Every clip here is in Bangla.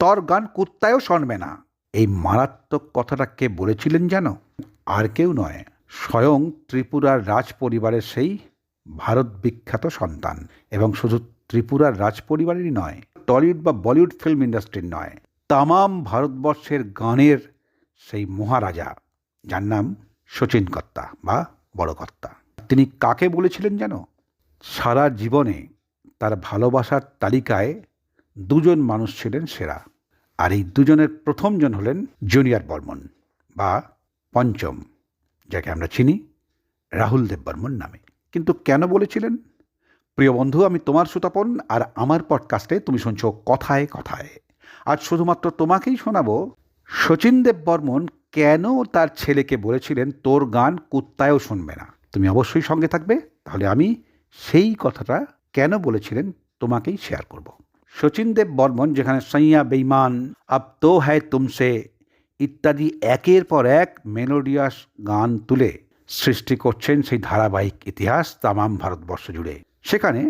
তোর গান কুত্তায়ও শুনবে না। এই মারাত্মক কথাটা কে বলেছিলেন জানো আর কেউ নয়, স্বয়ং ত্রিপুরার রাজ পরিবারের সেই ভারত বিখ্যাত সন্তান। এবং শুধু ত্রিপুরার রাজ পরিবারেরই নয়, টলিউড বা বলিউড ফিল্ম ইন্ডাস্ট্রির নয়, তামাম ভারতবর্ষের গানের সেই মহারাজা, যার নাম শচীন কর্তা বা বড় কর্তা। তিনি কাকে বলেছিলেন যেন? সারা জীবনে তার ভালোবাসার তালিকায় দুজন মানুষ ছিলেন সেরা। আর এই দুজনের প্রথমজন হলেন জুনিয়র বর্মন বা পঞ্চম, যাকে আমরা চিনি রাহুল দেব বর্মন নামে। কিন্তু কেন বলেছিলেন? প্রিয় বন্ধু, আমি তোমার সুতাপন আর আমার পডকাস্টে তুমি শুনছো কথায় কথায়। আজ শুধুমাত্র তোমাকেই শোনাবো, শচীন দেব বর্মন কেন তার ছেলেকে বলেছিলেন, তোর গান কুত্তায়ও শুনবে না তুমি অবশ্যই সঙ্গে থাকবে, তাহলে আমি সেই কথাটা কেন বলেছিলেন তোমাকেই শেয়ার করব। শচীন দেব বর্মন, যেখানে সাইয়া বেইমান আব তো হ্যায় তুমসে ইত্যাদি একের পর এক মেলোডিয়াস গান তুলে সৃষ্টি করছেন সেই ধারাবাহিক ইতিহাস তামাম ভারতবর্ষ জুড়ে। সেখানে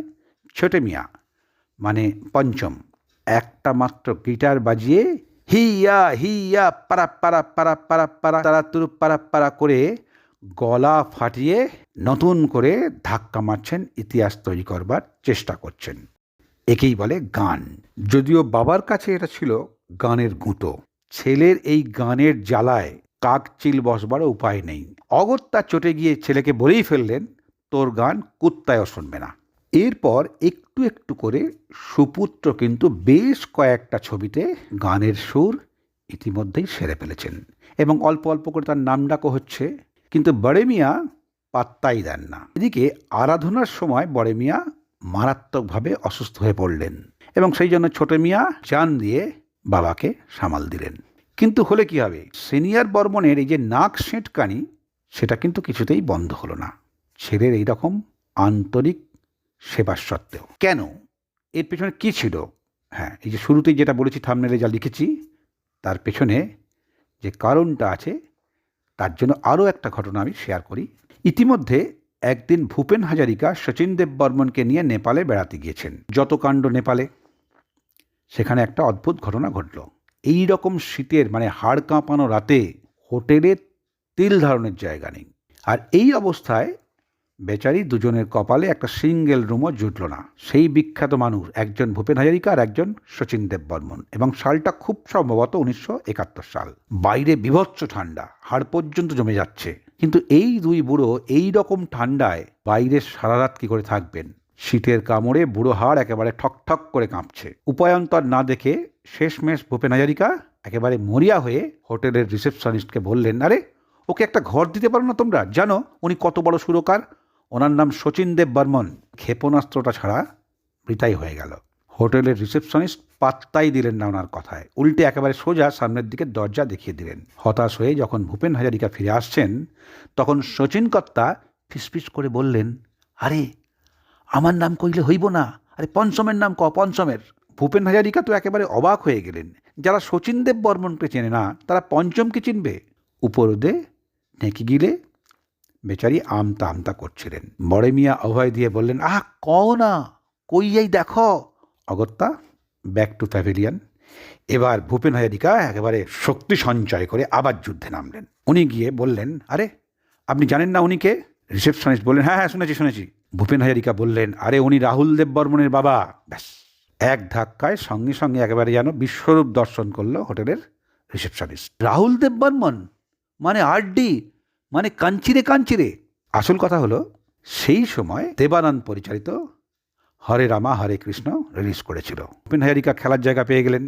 ছোটে মিয়া মানে পঞ্চম, একটা মাত্র গিটার বাজিয়ে হিয়া হিয়া, পারা পারা পারা পারা পারা, তারা তুরু, পারা পারা করে গলা ফাটিয়ে নতুন করে ধাক্কা মারছেন ইতিহাস তৈরি করবার চেষ্টা করছেন। একেই বলে গান। যদিও বাবার কাছে এটা ছিল গানের গুঁতো। ছেলের এই গানের জ্বালায় কাক চিল বসবার উপায় নেই। অগত্যা চটে গিয়ে ছেলেকে বলেই ফেললেন, তোর গান কুত্তায়ও শুনবে না। এরপর একটু একটু করে সুপুত্র কিন্তু বেশ কয়েকটা ছবিতে গানের সুর ইতিমধ্যেই সেরে ফেলেছেন এবং অল্প অল্প করে তার নাম ডাকও হচ্ছে। কিন্তু বড়ে মিয়া পাত্তাই দেন না। এদিকে আরাধনার সময় বড়ে মিয়া মারাত্মকভাবে অসুস্থ হয়ে পড়লেন এবং সেই জন্য ছোট মিয়া চান দিয়ে বাবাকে সামাল দিলেন। কিন্তু হলে কি হবে? সিনিয়র বর্মনের এই যে নাক সেঁটকানি সেটা কিন্তু কিছুতেই বন্ধ হলো না। ছেলের এই রকম আন্তরিক সেবার সত্ত্বেও। কেন? এর পেছনে কি ছিল? হ্যাঁ এই যে শুরুতেই যেটা বলেছি থামনেলে যা লিখেছি, তার পেছনে যে কারণটা আছে, তার জন্য আরও একটা ঘটনা আমি শেয়ার করি। ইতিমধ্যে একদিন ভূপেন হাজারিকা শচীন দেব বর্মনকে নিয়ে নেপালে বেড়াতে গিয়েছেন। যত কাণ্ড নেপালে, সেখানে একটা অদ্ভুত ঘটনা ঘটল। এই রকম শীতের মানে হাড় কাঁপানো রাতে হোটেলে তিল ধারণের জায়গা নেই। আর এই অবস্থায় বেচারি দুজনের কপালে একটা সিঙ্গেল রুমও জুটল না। সেই বিখ্যাত মানুষ, একজন ভূপেন হাজারিকা আর একজন শচীন দেব বর্মন। এবং সালটা খুব সম্ভবত উনিশশো একাত্তর সাল। বাইরে বিভৎস ঠান্ডা, হাড় পর্যন্ত জমে যাচ্ছে। কিন্তু এই দুই বুড়ো এই রকম ঠান্ডায় বাইরে সারা রাত কী করে থাকবেন? শীতের কামড়ে বুড়ো হাড় একেবারে ঠক ঠক করে কাঁপছে। উপায়ন্তর না দেখে শেষমেশ ভূপেন হাজারিকা একেবারে মরিয়া হয়ে হোটেলের রিসেপশনিস্টকে বললেন, আরে, ওকে একটা ঘর দিতে পারো না তোমরা? জানো, উনি কত বড় সুরকার। ওনার নাম শচীন দেব বর্মন। ক্ষেপণাস্ত্রটা ছাড়া বৃতাই হয়ে গেল। হোটেলের রিসেপশনিস্ট পাত্তাই দিলেন না ওনার কথায়। উল্টে একেবারে সোজা সামনের দিকে দরজা দেখিয়ে দিলেন। হতাশ হয়ে যখন ভূপেন হাজারিকা ফিরে আসছেন, তখন শচীন কর্তা ফিসফিস করে বললেন, আরে, আমার নাম কইলে হইব না। আরে, পঞ্চমের নাম ক, পঞ্চমের? ভূপেন হাজারিকা তো একেবারে অবাক হয়ে গেলেন। যারা শচীন দেব বর্মনকে চেনে না, তারা পঞ্চমকে চিনবে। উপরদে নেকি গিলে বেচারি আমতা আমতা করছিলেন। বড় মিয়া অভয় দিয়ে বললেন, আহ, কও না, কইয়াই দেখো। অগত্যা ব্যাক টু প্যাভিলিয়ন এবার ভূপেন হাজারিকা একেবারে শক্তি সঞ্চয় করে আবার যুদ্ধে নামলেন। উনি গিয়ে বললেন, আরে, আপনি জানেন না উনিকে রিসেপশনিস্ট বললেন হ্যাঁ হ্যাঁ শুনেছি শুনেছি। ভূপেন হাজারিকা বললেন, আরে, উনি রাহুল দেব বর্মনের বাবা। ব্যাস, এক ধাক্কায় সঙ্গে সঙ্গে একেবারে যেন বিশ্বরূপ দর্শন করল হোটেলের রিসেপশনিস্ট। রাহুল দেব বর্মন মানে আরডি মানে কাঞ্চিরে কাঞ্চিরে? আসল কথা হলো, সেই সময় দেবানন্দ পরিচালিত হরে রামা, হরে কৃষ্ণ রিলিজ করেছিল। ভূপেন হাজারিকা খেলার জায়গা পেয়ে গেলেন।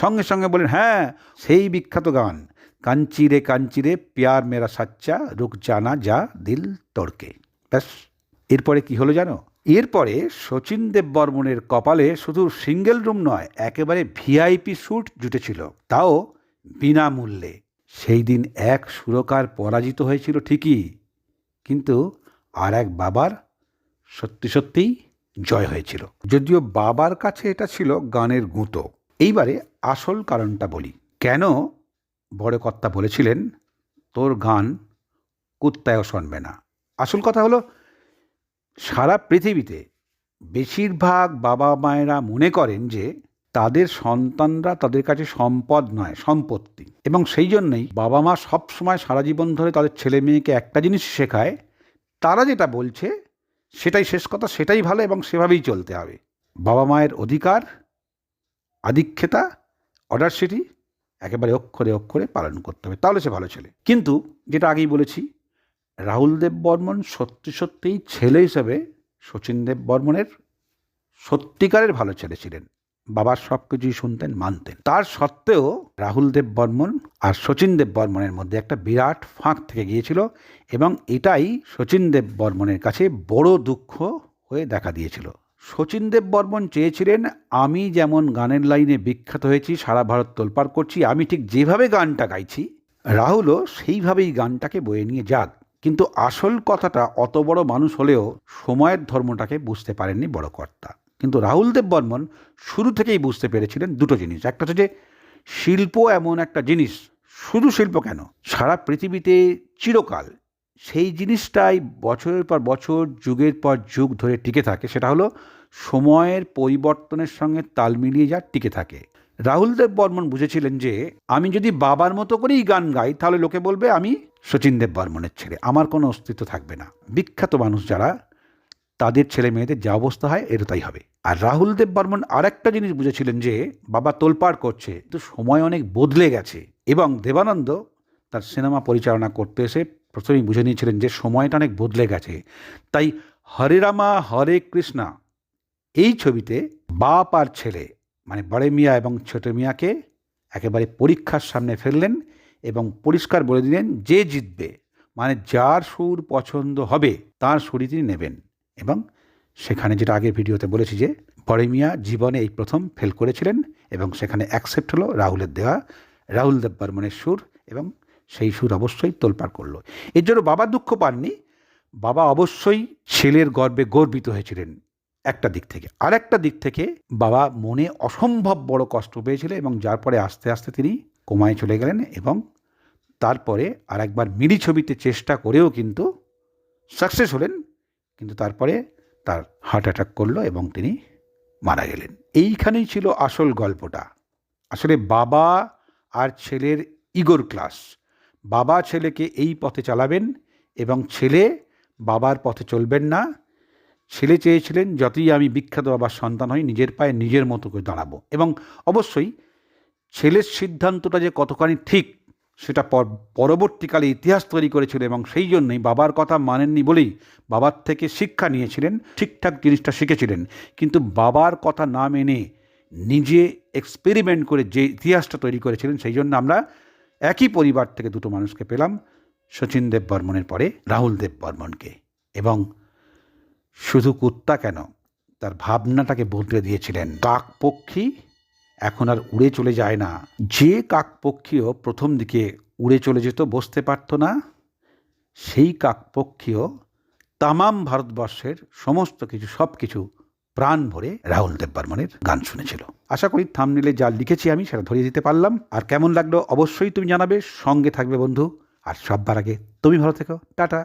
সঙ্গে সঙ্গে বলেন হ্যাঁ সেই বিখ্যাত গান কাঞ্চিরে কাঞ্চিরে প্যার মেরা সাচ্চা, রুক জানা যা দিল তর্কে ব্যাস, এরপরে কি হলো জানো? এরপরে শচীন দেব বর্মনের কপালে শুধু সিঙ্গেল রুম নয়, একেবারে ভিআইপি স্যুট জুটেছিল, তাও বিনামূল্যে। সেই দিন এক সুরকার পরাজিত হয়েছিল ঠিকই, কিন্তু আর এক বাবার সত্যি সত্যিই জয় হয়েছিল। যদিও বাবার কাছে এটা ছিল গানের গুঁতো। এইবারে আসল কারণটা বলি। কেন বড় কর্তা বলেছিলেন, তোর গান কুত্তায়ও শুনবে না। আসল কথা হলো, সারা পৃথিবীতে বেশিরভাগ বাবা মায়েরা মনে করেন যে তাদের সন্তানরা তাদের কাছে সম্পদ নয়, সম্পত্তি। এবং সেই জন্যই বাবা মা সবসময় সারা জীবন ধরে তাদের ছেলে মেয়েকে একটা জিনিস শেখায়, তারা যেটা বলছে সেটাই শেষ কথা, সেটাই ভালো এবং সেভাবেই চলতে হবে। বাবা মায়ের অধিকার আধিক্ষেতা অর্ডারসিটি একেবারে অক্ষরে অক্ষরে পালন করতে হবে, তাহলে সে ভালো ছেলে। কিন্তু যেটা আগেই বলেছি, রাহুল দেব বর্মন সত্যি সত্যিই ছেলে হিসেবে শচীন দেব বর্মনের সত্যিকারের ভালো ছেলে ছিলেন। বাবার সব কিছুই শুনতেন, মানতেন। তার সত্ত্বেও রাহুল দেব বর্মন আর শচীন দেব বর্মনের মধ্যে একটা বিরাট ফাঁক থেকে গিয়েছিল এবং এটাই শচীন দেব বর্মনের কাছে বড় দুঃখ হয়ে দেখা দিয়েছিল। শচীন দেব বর্মন চেয়েছিলেন, আমি যেমন গানের লাইনে বিখ্যাত হয়েছি, সারা ভারত তোলপাড় করছি, আমি ঠিক যেভাবে গানটা গাইছি, রাহুলও সেইভাবেই গানটাকে বয়ে নিয়ে যাক। কিন্তু আসল কথাটা অত বড় মানুষ হলেও সময়ের ধর্মটাকে বুঝতে পারেননি বড় কর্তা। কিন্তু রাহুল দেব বর্মন শুরু থেকেই বুঝতে পেরেছিলেন দুটো জিনিস। একটা হচ্ছে যে, শিল্প এমন একটা জিনিস, শুধু শিল্প কেন? সারা পৃথিবীতে চিরকাল সেই জিনিসটাই বছরের পর বছর, যুগের পর যুগ ধরে টিকে থাকে, সেটা হলো সময়ের পরিবর্তনের সঙ্গে তাল মিলিয়ে যা টিকে থাকে। রাহুল দেব বর্মন বুঝেছিলেন যে, আমি যদি বাবার মতো করেই গান গাই, তাহলে লোকে বলবে আমি শচীন দেব বর্মনের ছেলে, আমার কোনো অস্তিত্ব থাকবে না। বিখ্যাত মানুষ যারা তাদের ছেলে মেয়েদের যা অবস্থা হয় এর তাই হবে। আর রাহুল দেব বর্মন আরেকটা জিনিস বুঝেছিলেন যে, বাবা তোলপাড় করছে তো সময় অনেক বদলে গেছে এবং দেবানন্দ তার সিনেমা পরিচালনা করতে এসে প্রথমেই বুঝে নিয়েছিলেন যে, সময়টা অনেক বদলে গেছে। তাই হরে রামা, হরে কৃষ্ণা, এই ছবিতে বাপ আর ছেলে মানে বড় মিয়া এবং ছোট মিয়াকে একেবারে পরীক্ষার সামনে ফেললেন এবং পরিষ্কার বলে দিলেন যে জিতবে মানে যার সুর পছন্দ হবে, তার সুরই তিনি নেবেন। এবং সেখানে যেটা আগের ভিডিওতে বলেছি যে বড় মিয়া জীবনে এই প্রথম ফেল করেছিলেন এবং সেখানে অ্যাকসেপ্ট হলো রাহুলের দেওয়া রাহুল দেব বর্মনের সুর এবং সেই সুর অবশ্যই তোলপাড় করল। এর জন্য বাবা দুঃখ পাননি। বাবা অবশ্যই ছেলের গর্বে গর্বিত হয়েছিলেন একটা দিক থেকে। আর একটা দিক থেকে বাবা মনে অসম্ভব বড় কষ্ট পেয়েছিলেন এবং যার পরে আস্তে আস্তে তিনি কোমায় চলে গেলেন এবং তারপরে আর একবার মিলি ছবিতে চেষ্টা করেও কিন্তু সাকসেস হলেন। কিন্তু তারপরে তার হার্ট অ্যাটাক করল এবং তিনি মারা গেলেন। এইখানেই ছিল আসল গল্পটা। আসলে বাবা আর ছেলের ইগোর ক্লাস। বাবা ছেলেকে এই পথে চালাবেন এবং ছেলে বাবার পথে চলবেন না। ছেলে চেয়েছিলেন, যতই আমি বিখ্যাত বাবার সন্তান হই, নিজের পায়ে নিজের মতো করে দাঁড়াবো। এবং অবশ্যই ছেলের সিদ্ধান্তটা যে কতখানি ঠিক সেটা পর- পরবর্তীকালে ইতিহাস তৈরি করেছিল এবং সেই জন্যই বাবার কথা মানেননি বলেই বাবার থেকে শিক্ষা নিয়েছিলেন, ঠিকঠাক জিনিসটা শিখেছিলেন। কিন্তু বাবার কথা না মেনে নিজে এক্সপেরিমেন্ট করে যে ইতিহাসটা তৈরি করেছিলেন, সেই জন্য আমরা একই পরিবার থেকে দুটো মানুষকে পেলাম শচীন দেব বর্মনের পরে রাহুল দেব বর্মনকে। এবং শুধু কুত্তা কেন, তার ভাবনাটাকে বদলে দিয়েছিলেন কাকপক্ষী এখন আর উড়ে চলে যায় না। যে কাকপক্ষীও প্রথম দিকে উড়ে চলে যেত বসতে পারতো না, সেই কাকপক্ষীও তামাম ভারতবর্ষের সমস্ত কিছু, সব কিছু প্রাণ ভরে রাহুল দেব বর্মনের গান শুনেছিল। আশা করি থামনিলে যা লিখেছি আমি সেটা ধরিয়ে দিতে পারলাম। আর কেমন লাগল অবশ্যই তুমি জানাবে, সঙ্গে থাকবে বন্ধু। আর সববার আগে তুমি ভালো থেকো। টাটা।